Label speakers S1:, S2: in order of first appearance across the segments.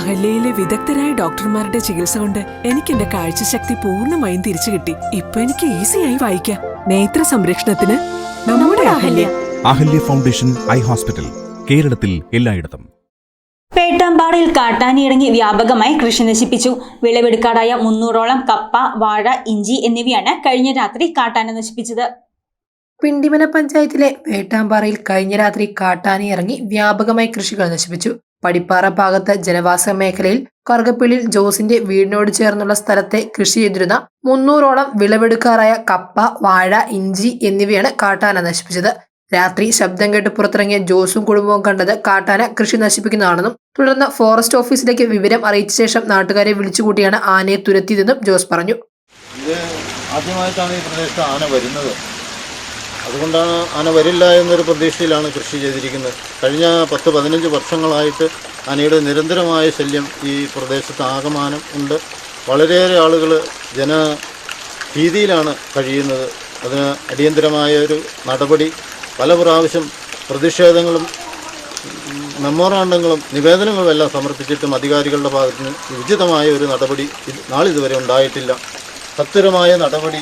S1: അഹല്യയിലെ വിദഗ്ധരായ ഡോക്ടർമാരുടെ ചികിത്സ കൊണ്ട് എനിക്ക് എന്റെ കാഴ്ചശക്തി പൂർണമായും തിരിച്ചു കിട്ടി. ഇപ്പൊ എനിക്ക് ഈസിയായി വായിക്കാം. നേത്ര സംരക്ഷണത്തിന് നമ്മുടെ Ahalya.
S2: Ahalya foundation eye hospital കേരളത്തിൽ എല്ലായിടത്തും.
S3: പേട്ടാമ്പാറയിൽ കാട്ടാനിയിറങ്ങി വ്യാപകമായി കൃഷി നശിപ്പിച്ചു. വിളവെടുക്കാടായ മുന്നൂറോളം കപ്പ വാഴ ഇഞ്ചി എന്നിവയാണ് കഴിഞ്ഞ രാത്രി കാട്ടാന നശിപ്പിച്ചത്.
S4: പിണ്ടിമന പഞ്ചായത്തിലെ വേട്ടാമ്പാറയിൽ കഴിഞ്ഞ രാത്രി കാട്ടാനി ഇറങ്ങി വ്യാപകമായി കൃഷികൾ നശിപ്പിച്ചു. പടിപ്പാറ ഭാഗത്ത് ജനവാസ മേഖലയിൽ കറുകപ്പിള്ളിൽ ജോസിന്റെ വീടിനോട് ചേർന്നുള്ള സ്ഥലത്തെ കൃഷി ചെയ്തിരുന്ന മുന്നൂറോളം വിളവെടുക്കാറായ കപ്പ വാഴ ഇഞ്ചി എന്നിവയാണ് കാട്ടാന നശിപ്പിച്ചത്. രാത്രി ശബ്ദം കേട്ട് പുറത്തിറങ്ങിയ ജോസും കുടുംബവും കണ്ടത് കാട്ടാന കൃഷി നശിപ്പിക്കുന്നതാണെന്നും തുടർന്ന് ഫോറസ്റ്റ് ഓഫീസിലേക്ക് വിവരം അറിയിച്ച ശേഷം നാട്ടുകാരെ വിളിച്ചുകൂട്ടിയാണ് ആനയെ തുരത്തിയതെന്നും ജോസ് പറഞ്ഞു.
S5: ആദ്യമായിട്ടാണ് ഈ പ്രദേശത്ത് ആന വരുന്നത്. അതുകൊണ്ടാണ് ആന വരില്ല എന്നൊരു പ്രതീക്ഷയിലാണ് കൃഷി ചെയ്തിരിക്കുന്നത്. കഴിഞ്ഞ പത്ത് പതിനഞ്ച് വർഷങ്ങളായിട്ട് ആനയുടെ നിരന്തരമായ ശല്യം ഈ പ്രദേശത്ത് ആകമാനം ഉണ്ട്. വളരെയേറെ ആളുകൾ ജന ഭീതിയിലാണ് കഴിയുന്നത്. അതിന് അടിയന്തരമായ ഒരു നടപടി പല പ്രാവശ്യം പ്രതിഷേധങ്ങളും മെമ്മോറാണ്ടങ്ങളും നിവേദനങ്ങളും എല്ലാം സമർപ്പിച്ചിട്ടും അധികാരികളുടെ ഭാഗത്തുനിന്ന് ഉചിതമായ ഒരു നടപടി നാളിതുവരെ ഉണ്ടായിട്ടില്ല. സത്വരമായ നടപടി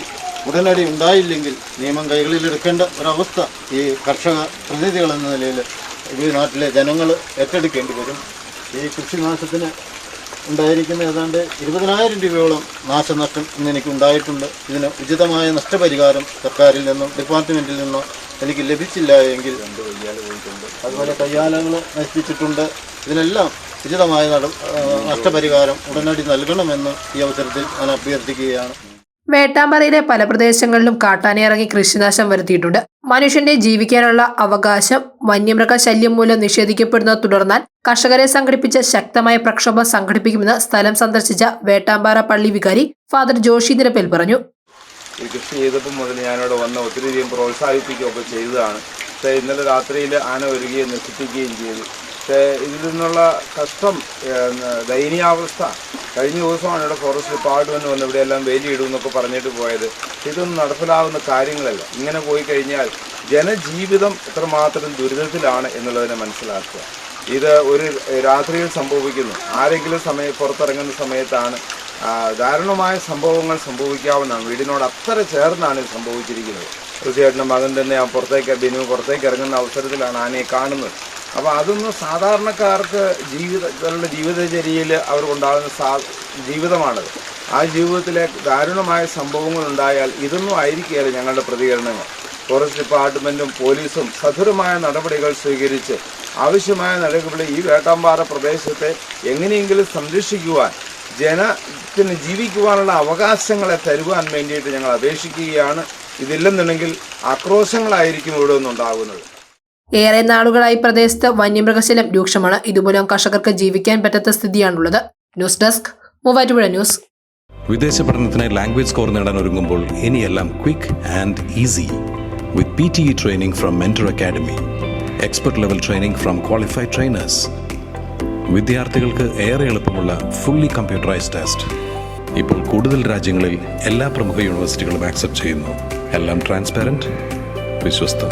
S5: ഉടനടി ഉണ്ടായില്ലെങ്കിൽ നിയമം കൈകളിലെടുക്കേണ്ട ഒരവസ്ഥ ഈ കർഷക പ്രതിനിധികൾ എന്ന നിലയിൽ ഈ നാട്ടിലെ ജനങ്ങൾ ഏറ്റെടുക്കേണ്ടി വരും. ഈ കൃഷിനാശത്തിന് ഉണ്ടായിരിക്കുന്ന ഏതാണ്ട് ഇരുപതിനായിരം രൂപയോളം നാശനഷ്ടം ഇന്ന് എനിക്ക് ഉണ്ടായിട്ടുണ്ട്. ഇതിന് ഉചിതമായ നഷ്ടപരിഹാരം സർക്കാരിൽ നിന്നും ഡിപ്പാർട്ട്മെന്റിൽ നിന്നും എനിക്ക് ലഭിച്ചില്ല എങ്കിൽ അതുപോലെ കയ്യാലകൾ നശിപ്പിച്ചിട്ടുണ്ട്. ഇതിനെല്ലാം ഉചിതമായ നഷ്ടപരിഹാരം ഉടനടി നൽകണമെന്ന് ഈ അവസരത്തിൽ ഞാൻ അഭ്യർത്ഥിക്കുകയാണ്.
S4: വേട്ടാമ്പാറയിലെ പല പ്രദേശങ്ങളിലും കാട്ടാനയിറങ്ങി കൃഷിനാശം വരുത്തിയിട്ടുണ്ട്. മനുഷ്യന്റെ ജീവിക്കാനുള്ള അവകാശം വന്യമൃഗ ശല്യം മൂലം നിഷേധിക്കപ്പെടുന്നത് തുടർന്നാൽ കർഷകരെ സംഘടിപ്പിച്ച ശക്തമായ പ്രക്ഷോഭം സംഘടിപ്പിക്കുമെന്ന് സ്ഥലം സന്ദർശിച്ച വേട്ടാമ്പാറ പള്ളി വികാരി ഫാദർ ജോഷി നിരപ്പേൽ പറഞ്ഞു.
S6: കൃഷി ചെയ്തപ്പോൾ മുതൽ ഞാനിവിടെ വന്ന് ഒത്തിരിയധികം പ്രോത്സാഹിപ്പിക്കുകയൊക്കെ ചെയ്തതാണ്. പക്ഷേ ഇന്നലെ രാത്രിയിൽ ആന വരികയും നശിപ്പിക്കുകയും ചെയ്തു. പക്ഷേ ഇതിൽ നിന്നുള്ള കഷ്ടം ദയനീയാവസ്ഥ കഴിഞ്ഞ ദിവസമാണ് ഇവിടെ ഫോറസ്റ്റ് ഡിപ്പാർട്ട്മെന്റ് വന്ന് ഇവിടെ എല്ലാം വേലിയിടും എന്നൊക്കെ പറഞ്ഞിട്ട് പോയത്. ഇതൊന്നും നടപ്പിലാവുന്ന കാര്യങ്ങളല്ല. ഇങ്ങനെ പോയി കഴിഞ്ഞാൽ ജനജീവിതം എത്രമാത്രം ദുരിതത്തിലാണ് എന്നുള്ളതിനെ മനസ്സിലാക്കുക. ഇത് ഒരു രാത്രിയിൽ സംഭവിക്കുന്നു. ആരെങ്കിലും സമയം പുറത്തിറങ്ങുന്ന സമയത്താണ് ദാരുണമായ സംഭവങ്ങൾ സംഭവിക്കാവുന്നതാണ്. വീടിനോട് അത്ര ചേർന്നാണ് ഇത് സംഭവിച്ചിരിക്കുന്നത്. തീർച്ചയായിട്ടും മകൻ തന്നെ ആ പുറത്തേക്ക് ബിനു പുറത്തേക്ക് ഇറങ്ങുന്ന അവസരത്തിലാണ് ആനയെ കാണുന്നത്. അപ്പോൾ അതൊന്നും സാധാരണക്കാർക്ക് ജീവിതങ്ങളുടെ ജീവിതചര്യയിൽ അവർക്കുണ്ടാകുന്ന സാ ജീവിതമാണത്. ആ ജീവിതത്തിലെ ദാരുണമായ സംഭവങ്ങൾ ഉണ്ടായാൽ ഇതൊന്നും ആയിരിക്കുകയല്ല ഞങ്ങളുടെ പ്രതികരണങ്ങൾ. ഫോറസ്റ്റ് ഡിപ്പാർട്ട്മെന്റും പോലീസും സധുരമായ നടപടികൾ സ്വീകരിച്ച് ആവശ്യമായ നടപടി ഈ വേട്ടാമ്പാറ പ്രദേശത്തെ എങ്ങനെയെങ്കിലും സംരക്ഷിക്കുവാൻ ജനത്തിന് ജീവിക്കുവാനുള്ള അവകാശങ്ങളെ തരുവാൻ വേണ്ടിയിട്ട് ഞങ്ങൾ അപേക്ഷിക്കുകയാണ്. ഇതില്ലെന്നുണ്ടെങ്കിൽ ആക്രോശങ്ങളായിരിക്കും ഇവിടെ നിന്നുണ്ടാകുന്നത്.
S4: ഏറെ നാളുകളായി പ്രദേശത്ത് വന്യമൃഗശല്യം രൂക്ഷമാണ്. ഇതുമൂലം കർഷകർക്ക് ജീവിക്കാൻ പറ്റാത്ത സ്ഥിതിയാണുള്ളത്. News desk Muvattupuzha news.
S7: വിദേശ പഠനത്തിന് ലാംഗ്വേജ് സ്കോർ നേടാൻ ഒരുങ്ങുമ്പോൾ ഇനിയെല്ലാം quick and easy. With P T E training from Mentor academy expert level training from qualified trainers. വിദ്യാർത്ഥികൾക്ക് ഏറെ എളുപ്പമുള്ള ഫുള്ളി കമ്പ്യൂട്ടറൈസ്ഡ് ടെസ്റ്റ്. ഇപ്പോൾ കൂടുതൽ രാജ്യങ്ങളിൽ എല്ലാ പ്രമുഖ യൂണിവേഴ്സിറ്റികളും ആക്സെപ്റ്റ് ചെയ്യുന്നു. എല്ലാം ട്രാൻസ്പെറന്റ് വിശ്വസ്തം.